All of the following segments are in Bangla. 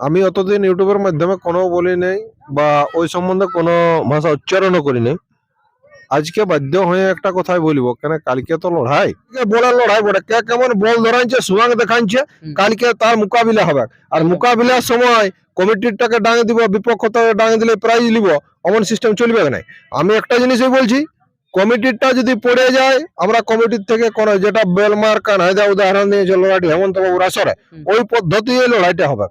আমি অতদিন ইউটিউবের মাধ্যমে কোনো বলি নাই বা ওই সম্বন্ধে কোনো ভাষা উচ্চারণও করি নাই। আজকে বাধ্য হয়ে একটা কথাই বলব কেন কালকে তো লড়াই? বলার লড়াই বটে? কে কেমন বল ধরাইছে সুয়াং দেখাচ্ছে হুম। কালকে তার মোকাবিলা হবে। আর মোকাবিলার সময় কমিটিরটাকে ডাঙে দিব বিপক্ষটাকে ডাঙে দিলে প্রাইজ নিব অমন সিস্টেম চলবে না আমি একটা জিনিসই বলছি কমিটিরটা যদি পড়ে যায় আমরা কমিটির থেকে কোন যেটা বেলমার কানহাইদা উদাহরণ দিয়েছে লড়াইটি হেমন্ত বাবুর আসরে ওই পদ্ধতি লড়াইটা হবে।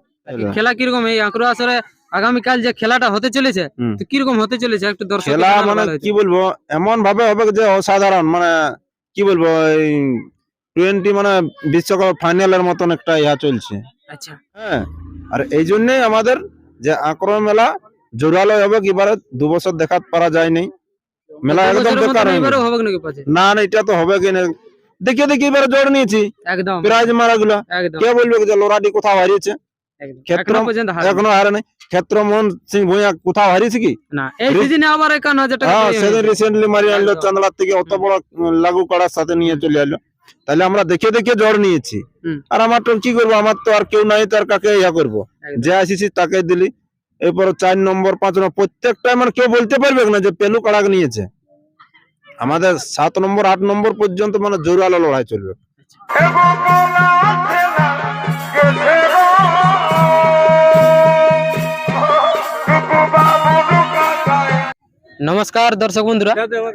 খেলা কীরকম? এই আঁকড়ো আসরে আগামীকাল যে খেলাটা হতে চলেছে তো কীরকম হতে চলেছে? একটু দর্শক খেলা মানে কি বলব? এমন ভাবে হবে যে অসাধারণ মানে কি বলব এই টোয়েন্টি মানে বিশ্বকাপ ফাইনালের মতন একটা ইয়া চলছে। আচ্ছা। হ্যাঁ আর এই জন্যই আমাদের যে আক্রমণ মেলা জোরালো হবে কি এবারে দু বছর দেখাতে পারা যায়নি। মেলা একদম বেকার। হবে না না এটা তো হবে কি না দেখে দেখে এবারে জোর নিয়েছি। একদম। প্রাইজ মারা গুলা কে বলবে যে লোরাটি কোথাও হারিয়েছে। ক্ষেত্র- এখনও হারে নাই সিং ভূঁইয়া কোথাও হারিয়েছে কি? না এই সিজনে আবার একান্ন হাজার টাকা হ্যাঁ সেদিন রিসেন্টলি মারি আনলো চান্দলার থেকে অত বড় লাগু করার সাথে নিয়ে চলে এলো। তাহলে আমরা দেখে দেখে জ্বর নিয়েছি। আর আমার তো কি করব? আমার তো আর কেউ নাই তার কাকে ইয়া করব? যে আসিছি তাকে দিলি। এরপর চার নম্বর পাঁচ নম্বর প্রত্যেকটা মানে কেউ বলতে পারবে না যে পেলু কাড়াক নিয়েছে। আমাদের সাত নম্বর আট নম্বর পর্যন্ত মানে জোরালো লড়াই চলবে। নমস্কার দর্শক বন্ধুরা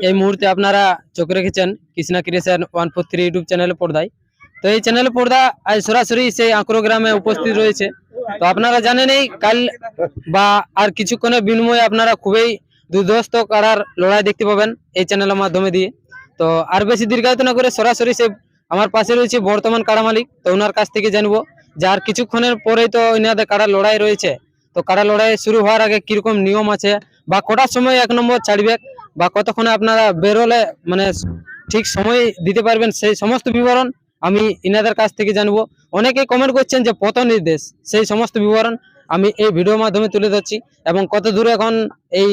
এই মুহূর্তে আপনারা চোখ রেখেছেন Krishna creation one four three YouTube চ্যানেলে পর্দায়। তো এই চ্যানেল পর্দা আজ সরাসরি সেই আঁকড়ো গ্রামে উপস্থিত রয়েছে। তো আপনারা জানেন এই কাল বা আর কিছুক্ষণের বিনিময়ে আপনারা খুবই দুর্ধস্ত কারার লড়াই দেখতে পাবেন এই চ্যানেলের মাধ্যমে দিয়ে। তো আর বেশি দীর্ঘায়িত না করে সরাসরি সে আমার পাশে রয়েছে বর্তমান কাড়া মালিক তো ওনার কাছ থেকে জানব যে আর কিছুক্ষণের পরেই তো ওনাদের কাড়া লড়াই রয়েছে। তো কাড়া লড়াই শুরু হওয়ার আগে কীরকম নিয়ম আছে? বা কটার সময় এক নম্বর ছাড়বে? বা কতক্ষণে আপনারা বেরোলে মানে ঠিক সময় দিতে পারবেন সেই সমস্ত বিবরণ আমি ইনাদের কাছ থেকে জানব। অনেকে কমেন্ট করছেন যে পথ নির্দেশ সেই সমস্ত বিবরণ আমি এই ভিডিওর মাধ্যমে তুলে ধরছি এবং কত দূরে এখন এই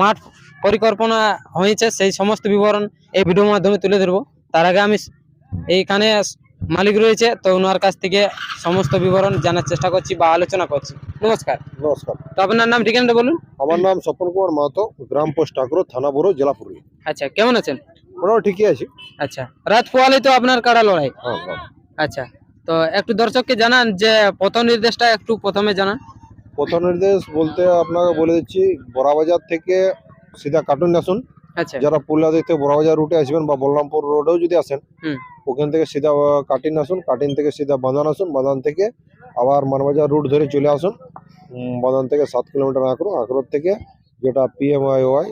মাঠ পরিকল্পনা হয়েছে সেই সমস্ত বিবরণ এই ভিডিওর মাধ্যমে তুলে ধরবো। তার আগে আমি এইখানে মালিক রয়েছে তো ওনার কাছ থেকে সমস্ত বিবরণ জানার চেষ্টা করছি বা আলোচনা করছি। নমস্কার। নমস্কার। তো আপনার নাম ঠিকানাটা বলুন। আমার নাম স্বপন কুমার মাহাতো গ্রাম পোস্ট আগ্রহ থানা বড় জেলা পুরুলিয়া আচ্ছা কেমন আছেন? মোটামুটি ঠিকই আছি। আচ্ছা রাত পোয়ালে তো আপনার কাড়া লড়াই? হ্যাঁ হ্যাঁ। আচ্ছা তো একটু দর্শককে জানান যে পথ নির্দেশটা একটু প্রথমে জানান। পথ নির্দেশ বলতে আপনাকে বলে দিচ্ছি বড়াবাজার থেকে সিধা কার্টুন আসুন যারা পুরুলিয়া দিক থেকে বড়াবাজার রুটে আসবেন বা বলরামপুর রোডেও যদি আসেন ওখান থেকে সিধা কাটিন আসুন কাটিন থেকে সিধা বাঁধান আসুন বাঁধান থেকে আবার মানবাজার রুট ধরে চলে আসুন। বাঁধান থেকে সাত কিলোমিটার আঁকড়ো আঁকড়োর থেকে যেটা পিএমআই ওয়াই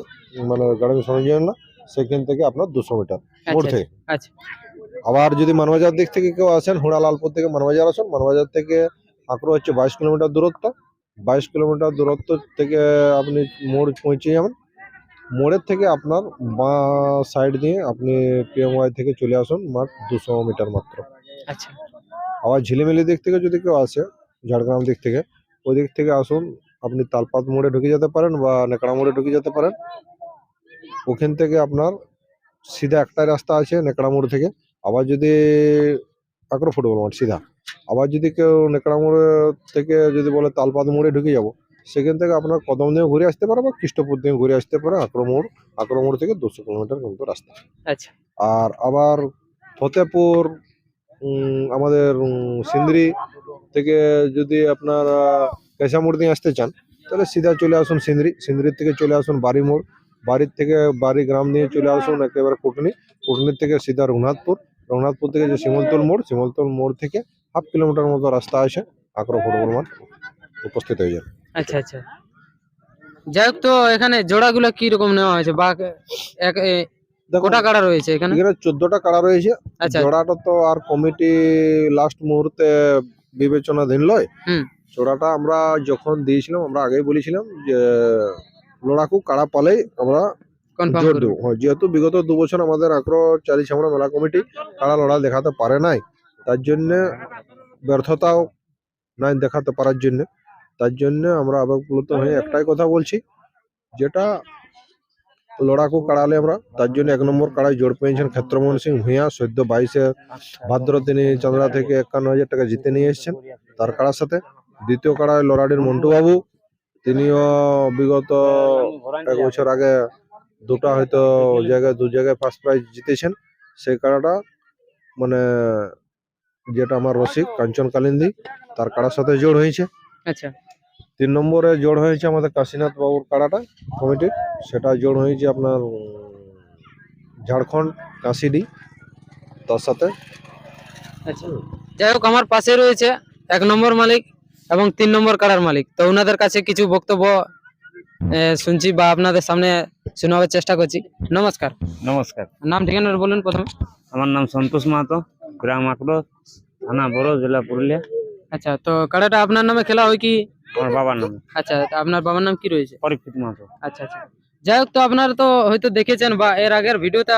মানে গ্রামীণ সরঞ্জাম না সেখান থেকে আপনার দুশো মিটার মোড় আচ্ছা থেকে। আচ্ছা। আবার যদি মানবাজার দিক থেকে কেউ আসেন হুড়া লালপুর থেকে মানবাজার আসুন মানবাজার থেকে আঁকড়ো হচ্ছে বাইশ কিলোমিটার দূরত্ব। বাইশ কিলোমিটার দূরত্ব থেকে আপনি মোড় পৌঁছে যাবেন। মোড়ের থেকে আপনার বাঁ সাইড দিয়ে আপনি পিএমওয়াই থেকে চলে আসুন মাত্র দুশো মিটার মাত্র। আচ্ছা। আবার ঝিলিমিলি দিক থেকে যদি কেউ আসে ঝাড়গ্রাম দিক থেকে ওই দিক থেকে আসুন আপনি তালপাত মোড়ে ঢুকে যেতে পারেন বা নেকড়া মোড়ে ঢুকে যেতে পারেন। ওখান থেকে আপনার সিধা একটাই রাস্তা আছে নেকড়া মোড় থেকে আবার যদি আগ্রো ফুটবল মাঠ সিধা। আবার যদি কেউ নেকড়া মোড়ে থেকে যদি বলে তালপাত মোড়ে ঢুকে যাব সেখান থেকে আপনার কদম দিয়ে ঘুরে আসতে পারে বা কৃষ্ণপুর দিয়ে ঘুরে আসতে পারে আক্রো আক্রমণ থেকে দুশো কিলোমিটার কিন্তু রাস্তা। আচ্ছা। আর আবার ফতেপুর উম, আমাদের সিন্দ্রি থেকে যদি আপনার কেশামোড় দিয়ে আসতে চান তাহলে সিধা চলে আসুন সিন্দ্রি সিন্দ্রির থেকে চলে আসুন বাড়ি মোড় বাড়ির থেকে বাড়ি গ্রাম দিয়ে চলে আসুন একেবারে কুটনি। কুটনির থেকে সিধা রঘুনাথপুর। রঘুনাথপুর থেকে যে শিমলতল মোড় শিমলতল মোড় থেকে হাফ কিলোমিটার মতো রাস্তা আছে আক্রো ফুটবল মাঠ উপস্থিত হয়ে যান আচ্ছা আচ্ছা। যাই হোক তো এখানে জোড়াগুলো কি রকম নেওয়া হয়েছে? বা এক গোটা কাড়া রয়েছে এখানে? এখানে চোদ্দটা কাড়া রয়েছে। আচ্ছা। জোড়াটা তো আর কমিটি লাস্ট মুহূর্তে বিবেচনাধীন লয়। হুম। জোড়াটা আমরা যখন দিয়েছিলাম আমরা আগেই বলেছিলাম যে লড়াকু কাড়া পালেই আমরা জোর দেবো। হ্যাঁ, যেহেতু বিগত দু বছর আমাদের আগ্রহ চালিয়েছে আমরা মেলা কমিটি কাড়া লড়া দেখাতে পারে নাই। তার জন্য ব্যর্থতাও নাই দেখাতে পারার জন্য। তার জন্য আমরা আবেগপ্লুত হয়ে একটাই কথা বলছি, যেটা লড়াকু কাড়ালে আমরা, তার জন্য এক নম্বর কাড়ায় জোর পেয়েছেন ক্ষেত্রমোহন সিং ভূঁইয়া সদ্য বাইশে ভাদ্র তিনি চন্দ্রা থেকে একান্ন হাজার টাকা জিতে নিয়ে এসেছেন তার কাড়ার সাথে। দ্বিতীয় কাড়ায় লরাডির মন্টু বাবু তিনিও বিগত এক বছর আগে দুটা হয়তো জায়গায়, দু জায়গায় ফার্স্ট প্রাইজ জিতেছেন। সেই কাড়াটা মানে যেটা আমার রসিক কাঞ্চন কালিন্দি তার কাড়ার সাথে জোড় হয়েছে। আচ্ছা। তিন নম্বরে জোড় হয়েছে আমাদের কাশীনাথ বাবুর কাড়াটা কমিটির সেটা জোড় হয়েছে আপনার ঝাড়খণ্ড কাশিডি তার সাথে। আচ্ছা। যাই হোক আমার পাশে রয়েছে এক নম্বর মালিক এবং তিন নম্বর কাড়ার মালিক। তো ওনাদের কাছে কিছু বক্তব্য শুনছি বা আপনাদের সামনে শোনাবার চেষ্টা করছি। নমস্কার। নমস্কার। নাম ঠিকানা বলুন প্রথমে। আমার নাম সন্তোষ মাহাতো গ্রাম আকড়ো থানা বড় জেলা পুরুলিয়া। আচ্ছা তো কাড়াটা আপনার নামে খেলা হয় কি? আমার বাবার নাম। আচ্ছা আপনার বাবার নাম কি রয়েছে? পরীক্ষিত মাহাতো। আচ্ছা আচ্ছা। যাই হোক তো আপনারা তো হয়তো দেখেছেন বা এর আগের ভিডিওতে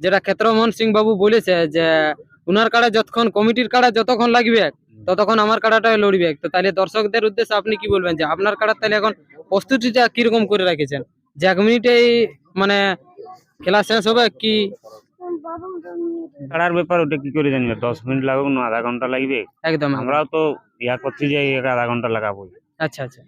যেটা ক্ষেত্রমোহন সিং বাবু বলেছে যে উনার কাড়া যতক্ষণ কমিটির কাড়া যতক্ষণ লাগবে ততক্ষণ আমার কাড়াটা লড়বে। তো তাহলে দর্শকদের উদ্দেশ্যে আপনি কি বলবেন যে আপনার কাড়ার তাহলে এখন প্রস্তুতিটা কীরকম করে রেখেছেন? যে এক মিনিটেই মানে খেলা শেষ হবে কি? খেলার ব্যাপার ওটা কি করে জানবে? দশ মিনিট লাগুক না আধা ঘণ্টা লাগবে? একদম আমরাও তো ইয়া করছি যে আধা ঘণ্টা লাগাবো আচ্ছা আচ্ছা।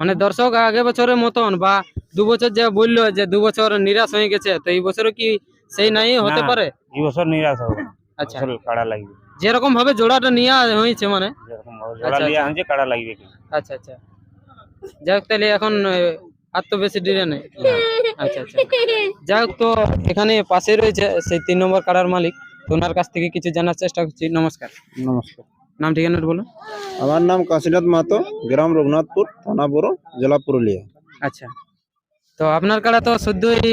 মানে দর্শক আগে বছরের মতন বা দু বছর যে বলল যে দু বছর নিরাশ হয়ে গেছে তো এই বছরও কি সেই নাই হতে পারে? এই বছর নিরাশ হবে আচ্ছা। কাড়া লাগবে। যেরকম ভাবে জোড়াটা নিয়ে হয়েছে মানে। জোড়া আচ্ছা, আচ্ছা। হয়েছে কাড়া লাগবে কি? আচ্ছা আচ্ছা। যাই হোক তাহলে এখন আর তো বেশি ডিলে নেই আচ্ছা আচ্ছা যাই হোক তো এখানে পাশে রয়েছে সেই তিন নম্বর কাড়ার মালিক। তো ওনার কাছ থেকে কিছু জানার চেষ্টা করছি। নমস্কার। নমস্কার। নাম ঠিকানা বলুন। আমার নাম কাশীনাথ মাহাতো গ্রাম রঘুনাথপুর থানা বড় জেলা পুরুলিয়া। আচ্ছা। তো আপনার কাড়া তো সদ্যই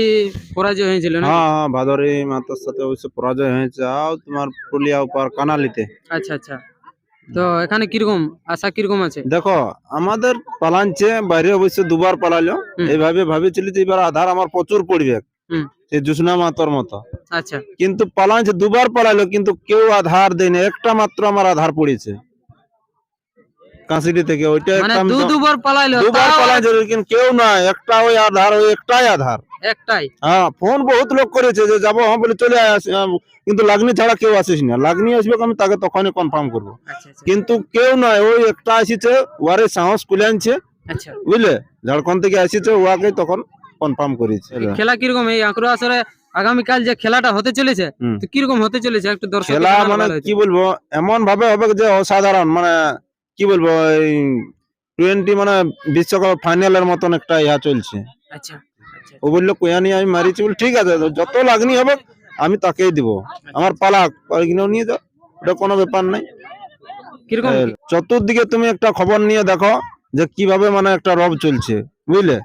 পরাজয় হয়েছিল না? হ্যাঁ হ্যাঁ ভাদরি মাতার সাথে অবশ্য পরাজয় হয়েছে। আও তোমার পুরুলিয়া উপর কানালিতে। আচ্ছা আচ্ছা। তো এখানে কীরকম আশা কীরকম আছে? দেখো আমাদের পালানছে বাইরে অবশ্য দুবার পালালো। এইভাবে ভাবেছিলি যে এবার আধার আমার প্রচুর পড়বে। হুম। সেই জুসনা মাতর মতো। আচ্ছা। কিন্তু পালানছে দুবার পালালো কিন্তু কেউ আধার দেয়নি একটা মাত্র আমার আধার পড়েছে। কাঁসিডি থেকে ওইটা মানে একটা আমি দু জ- দুবার পালাইলো দুবার পালাইছে কিন্তু কেউ না একটা ওই আধার ওই একটাই আধার। একটাই। হ্যাঁ ফোন বহুত লোক করেছে যে যাব হ্যাঁ বলে চলে আসি, কিন্তু লাগনি ছাড়া কেউ আসিস না। লাগনি আসবে আমি তাকে তখনই কনফার্ম করব। আচ্ছা আচ্ছা। কিন্তু কেউ নয় ওই একটা আসিছে ওয়ারে সাহস খুলে আনছে বুঝলে? ঝাড়খণ্ড থেকে আসিছে ওয়াকে তখন কনফার্ম করেছে। খেলা কীরকম? এই আঁকড়ো আসরে আগামীকাল যে খেলাটা হতে চলেছে তো কীরকম হতে চলেছে? একটু দর্শক খেলা মানে কি বলব এমন ভাবে হবে যে অসাধারণ মানে কি বলব এই টোয়েন্টি মানে বিশ্বকাপ ফাইনালের মতন একটা ইয়া চলছে। আচ্ছা আচ্ছা। ও বলল কোয়ানি আমি মারিছি বলে ঠিক আছে যত লাগনি হবে আমি তাকেই দিব। আমার পালাক ওইগুলো নিয়ে যাও ওটা কোনো ব্যাপার নাই। চতুর্দিকে তুমি একটা খবর নিয়ে দেখো যে কীভাবে মানে একটা রব চলছে বুঝলে?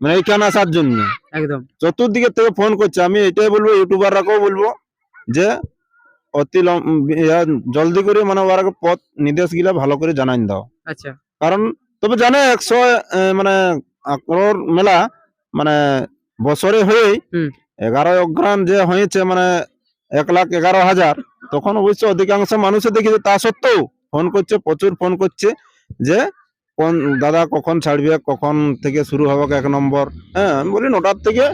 মানে এইখানে আসার জন্য? একদম। চতুর্দিকে থেকে ফোন করছে। আমি এটাই বলব ইউটিউবাররাকেও বলব যে অতি জলদি করে মানে ওরা পথ নির্দেশ গিলা ভালো করে জানাই দাও। আচ্ছা। কারণ তবে জানে একশো মানে আকরোর মেলা মানে বছরে হয়ে এগারো অগ্রাণ যে হয়েছে মানে এক লাখ এগারো হাজার তখন অবশ্য অধিকাংশ মানুষে দেখেছে। তা সত্ত্বেও ফোন করছে প্রচুর ফোন করছে যে কোন দাদা কখন ছাড়বে কখন থেকে শুরু হবে এক নম্বর? হ্যাঁ আমি বলি নটার থেকে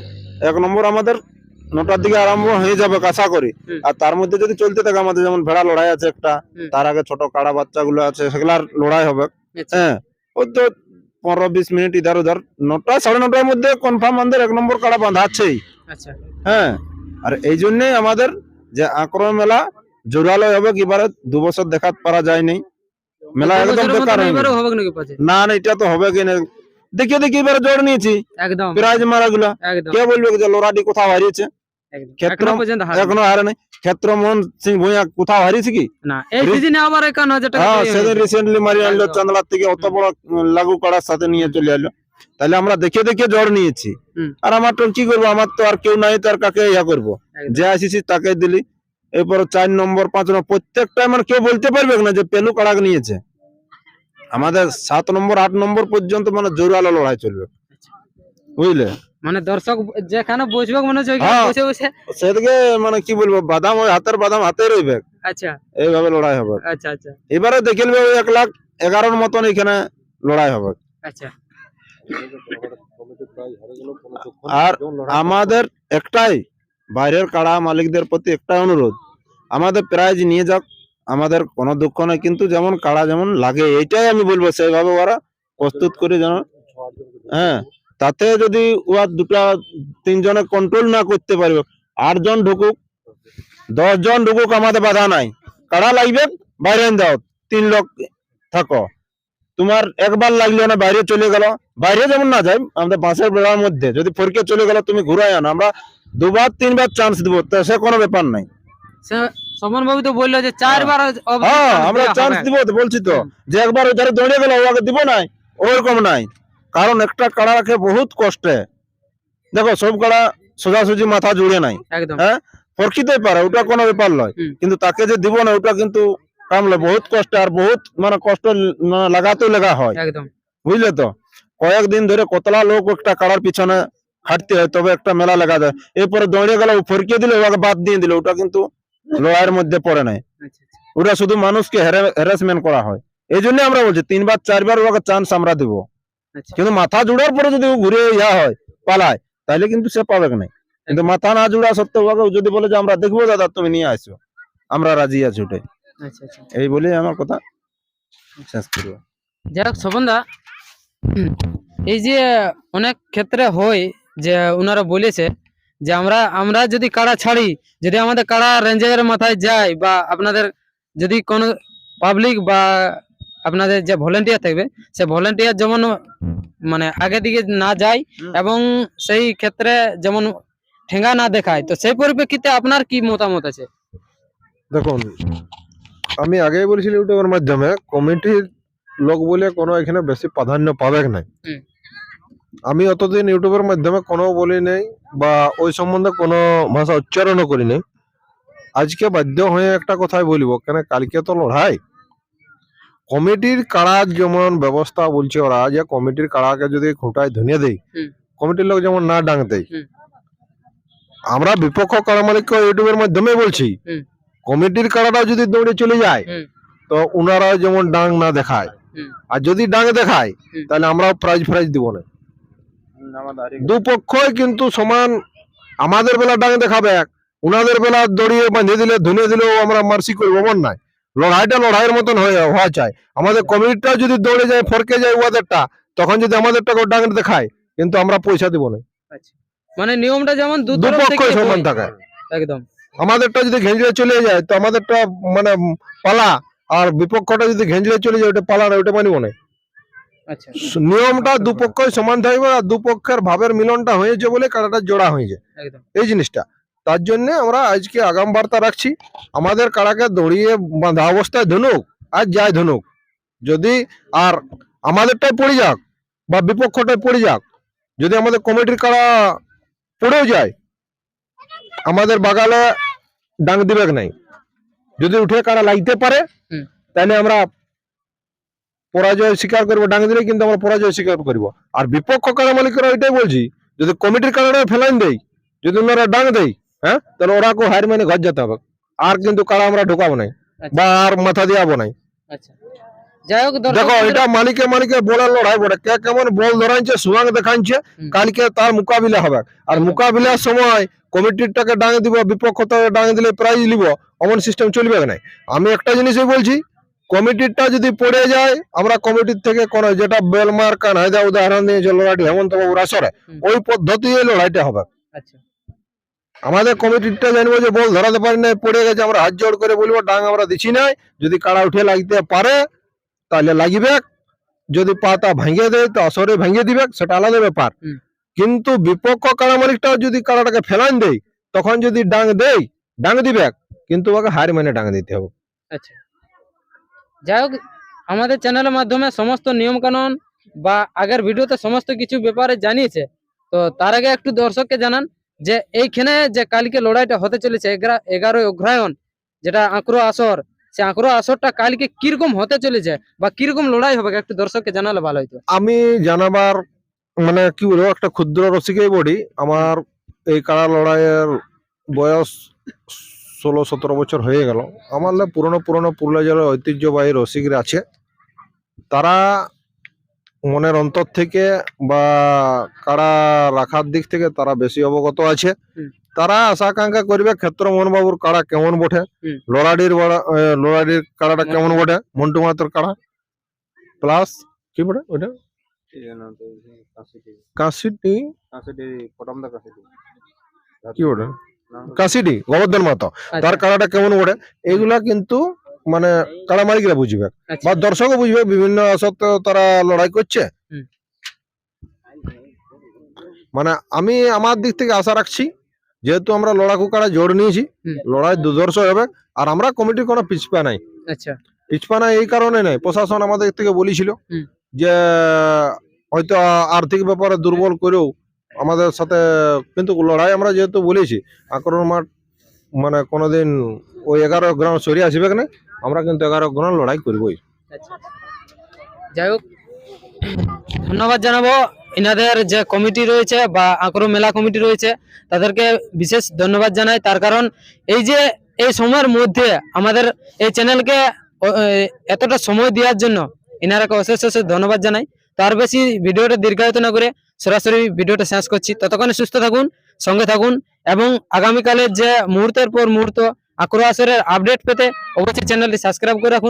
এক নম্বর আমাদের নটার দিকে আরম্ভ হয়ে যাবে আশা করি। আর তার মধ্যে যদি চলতে থাকে আমাদের যেমন ভেড়া লড়াই আছে একটা তার আগে ছোট কাড়া বাচ্চাগুলো আছে সেগুলার লড়াই হবে। আচ্ছা। হ্যাঁ ওই তো পনেরো বিশ মিনিট ইধার উধার নটা সাড়ে নটার মধ্যে কনফার্ম আমাদের এক নম্বর কাড়া বাঁধাচ্ছেই। আচ্ছা। হ্যাঁ আর এই জন্যই আমাদের যে আক্রমণ মেলা জোরালো হবে কি এবারে দু বছর দেখাত পারা যায়নি। মেলা একদম বেকার মতন হয়ে এবারেও গেল। হবে নাকি পাচ্ছে না না এটা তো হবে কি দেখে দেখে এবারে জোর নিয়েছি। একদম। প্রাইজ মারা গুলা কে বলবে যে লোরাডি কোথাও হারিয়েছে? ক্ষেত্র- এখনও পর্যন্ত হার এখনও হারে নাই ক্ষেত্র মোহন সিং ভূঁইয়া কোথাও হারিয়েছে কি? না এই সিজনে আবার একান্ন হাজার টাকা হ্যাঁ সেদিন রিসেন্টলি মারি আনলো চান্দলার থেকে অত বড় লাগু করার সাথে নিয়ে চলে এলো। তাহলে আমরা দেখে দেখে জ্বর নিয়েছি। আর আমার তো কি করব? আমার তো আর কেউ নাই তার কাকে ইয়া করব? যে আসিছি তাকে দিলি। এরপর চার নম্বর পাঁচ নম্বর প্রত্যেকটা আমার কেউ বলতে পারবে না যে পেলু কাড়াক নিয়েছে। আমাদের সাত নম্বর আট নম্বর পর্যন্ত মানে জোরালো লড়াই চলবে। বুঝলে? মানে দর্শক যেখানে বসবে মনে। বসে বসে সেদিকে মানে কি বলব বাদাম ওই হাতের বাদাম হাতে রইবে। আচ্ছা। এইভাবে লড়াই হবে। আচ্ছা আচ্ছা। এবারে দেখে নেবে ওই এক লাখ এগারোর মতন এখানে লড়াই হবে। আচ্ছা। আর আমাদের একটাই বাইরের কাড়া মালিকদের প্রতি একটা অনুরোধ। আমাদের প্রাইজ নিয়ে যাক, আমাদের কোনো দুঃখ নেই, কিন্তু যেমন কাড়া যেমন লাগে, এইটাই আমি বলব সেইভাবে ওরা প্রস্তুত করে যেন হ্যাঁ তাতে যদি ওরা দুটা তিনজনে কন্ট্রোল না করতে পারবে, আটজন ঢুকুক দশ জন ঢুকুক আমাদের বাধা নাই। কাড়া লাগবে, বাইরে যাও তিন লোক থাকো। তোমার একবার লাগল না, বাইরে চলে গেল, বাইরে যেমন না যাই আমাদের বাঁশের বেড়ার মধ্যে, যদি ফরকে চলে গেল, তুমি ঘুরাই আনো, আমরা দুবার তিনবার চান্স দিব। সে কোনো ব্যাপার নাই। সমন বাবু তো বলল যে চারবার হ্যাঁ। আমরা চান্স দিব তো বলছি তো। যে একবার ওধারে দৌড়ে গেল ওকে দিব নাই ওরকম নাই। কারণ একটা কাড়া রাখে বহুত কষ্টে। দেখো সব কাড়া সোজাসুজি মাথা জুড়ে নাই। হ্যাঁ? ফরকিতেই পারে ওটা কোনো ব্যাপার নয়। কিন্তু তাকে যে দিব না ওটা কিন্তু কামলে বহুত কষ্ট আর বহুত মানে কষ্ট মানে লাগাতেও লাগা হয়। বুঝলে তো? কয়েকদিন ধরে কতলা লোক একটা কাড়ার পিছনে খাটতে হয় তবে একটা মেলা লাগা যায়। এরপরে দৌড়ে গেল ফরকিয়ে দিলে ওকে বাদ দিয়ে দিল ওটা কিন্তু লড়াইয়ের মধ্যে পড়ে নাই। আচ্ছা আচ্ছা। ওটা শুধু মানুষকে হ্যারাসমেন্ট করা হয়। এই জন্য আমরা বলছি তিনবার চারবার ওকে চান্স আমরা দিব। আচ্ছা। কিন্তু মাথা জুড়ার পরে যদি ঘুরে ইয়া হয় পালায় তাহলে কিন্তু সে পাবে না কিন্তু মাথা না জুড়া সত্ত্বেও ওকে যদি বলে যে আমরা দেখব দাদা তুমি নিয়ে আসো। আমরা রাজি আছি ওটাই। এই বলে আমার কথা শেষ করব যাই হোক এই যে অনেক ক্ষেত্রে হয় যে ওনারা বলেছে যে আমরা আমরা যদি কাড়া ছাড়ি যদি আমাদের কাড়া রেঞ্জের মাথায় যায় বা আপনাদের যদি কোনো পাবলিক বা আপনাদের যে ভলেন্টিয়ার থাকবে সে ভলেন্টিয়ার যেমন মানে আগে দিকে না যায় এবং সেই ক্ষেত্রে যেমন ঠেঙ্গা না দেখায় তো সেই পরিপ্রেক্ষিতে আপনার কি মতামত আছে? দেখুন আমি আগেই বলেছিলাম ইউটিউবের মাধ্যমে কমিটির লোক বলে কোনো এখানে বেশি প্রাধান্য পাবে না। আমি অতদিন ইউটিউবের মাধ্যমে কোনো বলি নাই বা ওই সম্বন্ধে কোনো ভাষা উচ্চারণও করি নাই। আজকে বাধ্য হয়ে একটা কথাই বলব কেন কালকে তো লড়াই। কমিটির কাড়ার যেমন ব্যবস্থা বলছে ওরা যে কমিটির কাড়াকে যদি খুঁটায় ধনিয়ে দেয় কমিটির লোক যেমন না ডাং দেয়। আমরা বিপক্ষ কাড়া মালিককে ইউটিউবের মাধ্যমে বলছি কমিটির কাড়াটা যদি দৌড়ে চলে যায় তো ওনারা যেমন ডাং না দেখায় আর যদি ডাং দেখায় তাহলে আমরা প্রাইজ প্রাইজ দিব না। দুপক্ষই কিন্তু সমান আমাদের বেলা ডাং দেখাবে এক উনাদের বেলা দড়িয়ে বাঁধিয়ে দিলে ধুনে দিলেও আমরা মার্সি করব মন নাই। লড়াইটা লড়াইয়ের মতন হয়ে হওয়া চাই। আমাদের কমিটিটা যদি দৌড়ে যায় ফরকে যায় ওদেরটা তখন যদি আমাদেরটাকে ডাং দেখায় কিন্তু আমরা পয়সা দিব না। মানে নিয়মটা যেমন দুপক্ষই সমান থাকে। একদম। আমাদেরটা যদি ঘেঞ্জড়ে চলে যায় তো আমাদেরটা মানে পালা আর বিপক্ষটা যদি ঘেঞ্জড়ে চলে যায় ওটা পালা না ওটা মানিব না। আচ্ছা নিয়মটা দুপক্ষই সমান থাকবে আর দুপক্ষের ভাবের মিলনটা হয়েছে বলে কাটাটা জোড়া হয়েছে। এই জিনিসটা। তার জন্য আমরা আজকে আগাম বার্তা রাখছি আমাদের কাড়াকে দড়িয়ে বাঁধা অবস্থায় ধনুক আর যায় ধনুক। যদি আর আমাদেরটাই পড়ে যাক বা বিপক্ষটাই পড়ে যাক যদি আমাদের কমিটির কাড়া পড়েও যায় আমাদের বাগালে ডাং দিবে নাই। যদি উঠে কাড়া লাগতে পারে তাহলে আমরা পরাজয় স্বীকার করব ডাং দিলে কিন্তু আমরা পরাজয় স্বীকার করব। আর বিপক্ষ কাড়া মালিকরা ওইটাই বলছি যদি কমিটির কাড়াটা ফেলাইন দেয় যদি ওনারা ডাং দেয় হ্যাঁ তাহলে ওরা কেউ হার মানে ঘর যেতে হবে। আর কিন্তু কাড়া আমরা ঢোকাবো নাই বা আর মাথা দিয়াবো নাই। আচ্ছা। যাই হোক দর্শক দেখো বন্ধুরা- এটা মালিকে মালিকে বলার লড়াই বটে। কে কেমন বল ধরাইছে সুয়াং দেখাইছে হুম। কালকে তার মোকাবিলা হবে। আর মোকাবিলার সময় কমিটিরটাকে ডাঙে দিব বিপক্ষটাকে ডাঙে দিলে প্রাইজ নিব অমন সিস্টেম চলবে না আমি একটা জিনিসই বলছি কমিটিরটা যদি পড়ে যায় আমরা কমিটির থেকে কোন যেটা বেলমার কানহায়দা উদাহরণ দিয়েছে লড়াইটি হেমন্ত বাবুর আসরে ওই পদ্ধতি লড়াইটা হবে। আচ্ছা। আমাদের কমিটিটা জানব যে বল ধরাতে পারি না পড়ে গেছে আমরা হাত জোড় করে বলব ডাং আমরা দিছি নাই যদি কাড়া উঠে লাগতে পারে তাহলে লাগিবে। যদি পাতা ভাঙিয়ে দেয় তো আসরে ভাঙিয়ে দিবে সেটা আলাদা ব্যাপার। কিন্তু বিপক্ষ কাড়া মালিকটাও যদি কাড়াটাকে ফেলান দেয় তখন যদি ডাং দেয় ডাং দিবে কিন্তু ওকে হার মানে ডাং দিতে হবে। আচ্ছা। যাই হোক আমাদের চ্যানেলের মাধ্যমে সমস্ত নিয়ম কানুন বা আগের ভিডিওতে সমস্ত কিছু ব্যাপারে জানিয়েছে। তো তার আগে একটু দর্শককে জানান যে এইখানে যে কালকে লড়াইটা হতে চলেছে, এগারো, এগারোই অগ্রায়ণ, যেটা আঁকড়ো আসর, সে আঁকড়ো আসরটা কালকে কীরকম হতে চলেছে বা কীরকম লড়াই হবে, একটু দর্শককে জানালে ভালো হইতো। আমি জানাবার মানে কি বলব, একটা ক্ষুদ্র রসিকেই বলি, আমার এই কাড়া লড়াইয়ের বয়স ষোলো সতেরো বছর হয়ে গেল। আমার লে পুরনো পুরনো পুরুলিয়া জেলার ঐতিহ্যবাহী রসিকরা আছে। তারা মনের অন্তর থেকে বা কারা রাখার দিক থেকে তারা বেশি অবগত আছে। তারা আশা আকাঙ্ক্ষা করবে ক্ষেত্র মোহনবাবুর কাড়া কেমন বটে। লড়াডির লড়াডির কাড়াটা কেমন বটে? মন্টু মাহাতোর কাড়া। প্লাস কি বটে ওটা কাশিটি। কি ওটা কাশিটি গোবর্ধন মাতো তার আচ্ছা, কাড়াটা কেমন বটে? এইগুলা কিন্তু মানে কাড়া মালিকরা বুঝবে। আচ্ছা। বা দর্শকও বুঝবে বিভিন্ন আসতে তারা লড়াই করছে। মানে আমি আমার দিক থেকে আশা রাখছি যেহেতু আমরা লড়াকু কাড়া জোর নিয়েছি লড়াই দুর্ধর্ষ হবে আর আমরা কমিটির কোনো পিছপা নাই। আচ্ছা। পিছপা নাই এই কারণে নাই প্রশাসন আমাদের থেকে বলেছিল যে হয়তো আর্থিক ব্যাপারে দুর্বল করেও আমাদের সাথে, কিন্তু লড়াই আমরা যেহেতু বলেছি, আক্রমণ মাঠ মানে কোনোদিন ওই এগারো গ্রাউন্ড সরিয়ে আসবে না, আমরা কিন্তু এগারো গ্রাউন্ড লড়াই করবোই। আচ্ছা। যাই হোক, ধন্যবাদ জানাব। এনাদের যে কমিটি রয়েছে বা আঁকড়ো মেলা কমিটি রয়েছে, তাদেরকে বিশেষ ধন্যবাদ জানাই। তার কারণ, এই যে এই সময়ের মধ্যে আমাদের এই চ্যানেলকে এতটা সময় দেওয়ার জন্য এনারাকে অশেষ অশেষ ধন্যবাদ জানাই। তার বেশি ভিডিওটা দীর্ঘায়িত না করে সরাসরি ভিডিওটা শেষ করছি। ততক্ষণে সুস্থ থাকুন, সঙ্গে থাকুন এবং আগামীকালের যে মুহূর্তের পর মুহূর্ত আক্রো আসরের আপডেট পেতে অবশ্যই চ্যানেলটি সাবস্ক্রাইব করে রাখুন।